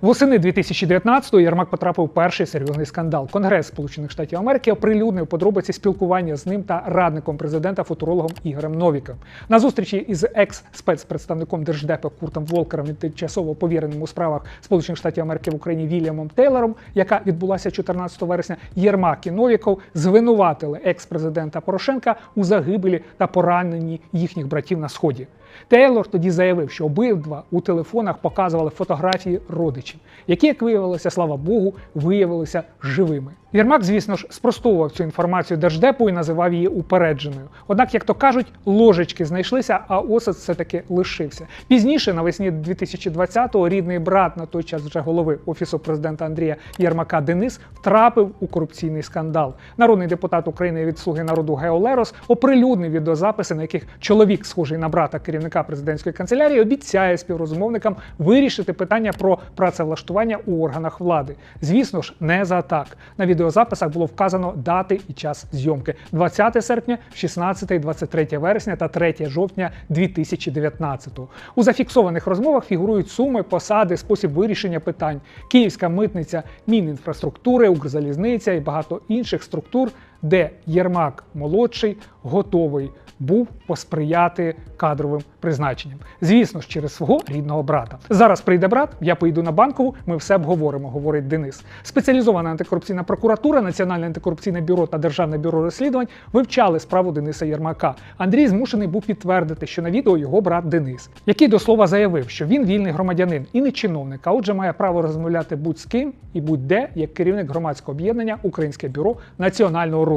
Восени 2019-го Єрмак потрапив у перший серйозний скандал. Конгрес Сполучених Штатів Америки оприлюднив подробиці спілкування з ним та радником президента футурологом Ігорем Новіком. На зустрічі із екс-спецпредставником держдепа Куртом Волкером і тимчасово повіреним у справах Сполучених Штатів Америки в Україні Вільямом Тейлором, яка відбулася 14 вересня, Єрмак і Новіков звинуватили екс-президента Порошенка у загибелі та пораненні їхніх братів на сході. Тейлор тоді заявив, що обидва у телефонах показували фотографії родичів, які, як виявилося, слава Богу, виявилися живими. Єрмак, звісно ж, спростовував цю інформацію держдепу і називав її упередженою. Однак, як то кажуть, ложечки знайшлися, а осад все-таки лишився. Пізніше, навесні 2020-го, рідний брат на той час вже голови офісу президента Андрія Єрмака Денис втрапив у корупційний скандал. Народний депутат України від Слуги народу Гео Лерос оприлюднив відеозаписи, на яких чоловік, схожий на брата керівника президентської канцелярії, обіцяє співрозмовникам вирішити питання про працевлаштування у органах влади. Звісно ж, не за так. На відеозаписах було вказано дати і час зйомки: 20 серпня, 16 і 23 вересня та 3 жовтня 2019. У зафіксованих розмовах фігурують суми, посади, спосіб вирішення питань, київська митниця, Мінінфраструктури, Укрзалізниця і багато інших структур, де Єрмак молодший готовий був посприяти кадровим призначенням. Звісно ж, через свого рідного брата. Зараз прийде брат, я поїду на банкову, ми все обговоримо, говорить Денис. Спеціалізована антикорупційна прокуратура, Національне антикорупційне бюро та Державне бюро розслідувань вивчали справу Дениса Єрмака. Андрій змушений був підтвердити, що на відео його брат Денис, який до слова заявив, що він вільний громадянин і не чиновник, а отже має право розмовляти будь з ким і будь-де як керівник громадського об'єднання Українське бюро національного розвитку.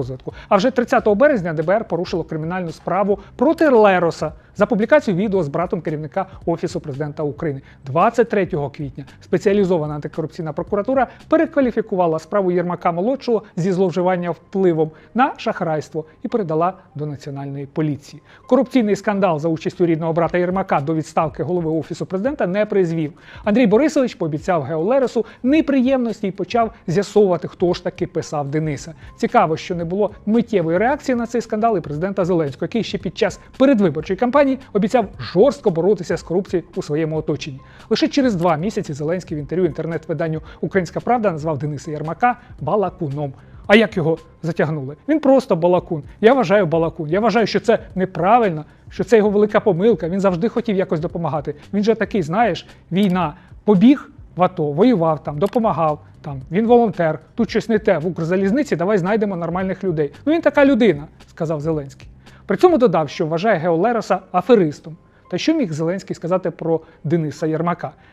А вже 30 березня ДБР порушило кримінальну справу проти Лероса за публікацію відео з братом керівника Офісу президента України. 23 квітня спеціалізована антикорупційна прокуратура перекваліфікувала справу Єрмака молодшого зі зловживання впливом на шахрайство і передала до національної поліції. Корупційний скандал за участю рідного брата Єрмака до відставки голови офісу президента не призвів. Андрій Борисович пообіцяв Гео Лересу неприємності і почав з'ясовувати, хто ж таки писав Дениса. Цікаво, що не було миттєвої реакції на цей скандал і президента Зеленського, який ще під час передвиборчої кампанії обіцяв жорстко боротися з корупцією у своєму оточенні. Лише через два місяці Зеленський в інтерв'ю інтернет-виданню Українська Правда назвав Дениса Єрмака балакуном. А як його затягнули? Він просто балакун. Я вважаю балакун. Я вважаю, що це неправильно, що це його велика помилка. Він завжди хотів якось допомагати. Він же такий, знаєш, війна. Побіг в АТО, воював там, допомагав. Там він волонтер, тут щось не те в Укрзалізниці. Давай знайдемо нормальних людей. Ну він така людина, сказав Зеленський. При цьому додав, що вважає Геолероса аферистом. Та що міг Зеленський сказати про Дениса Єрмака?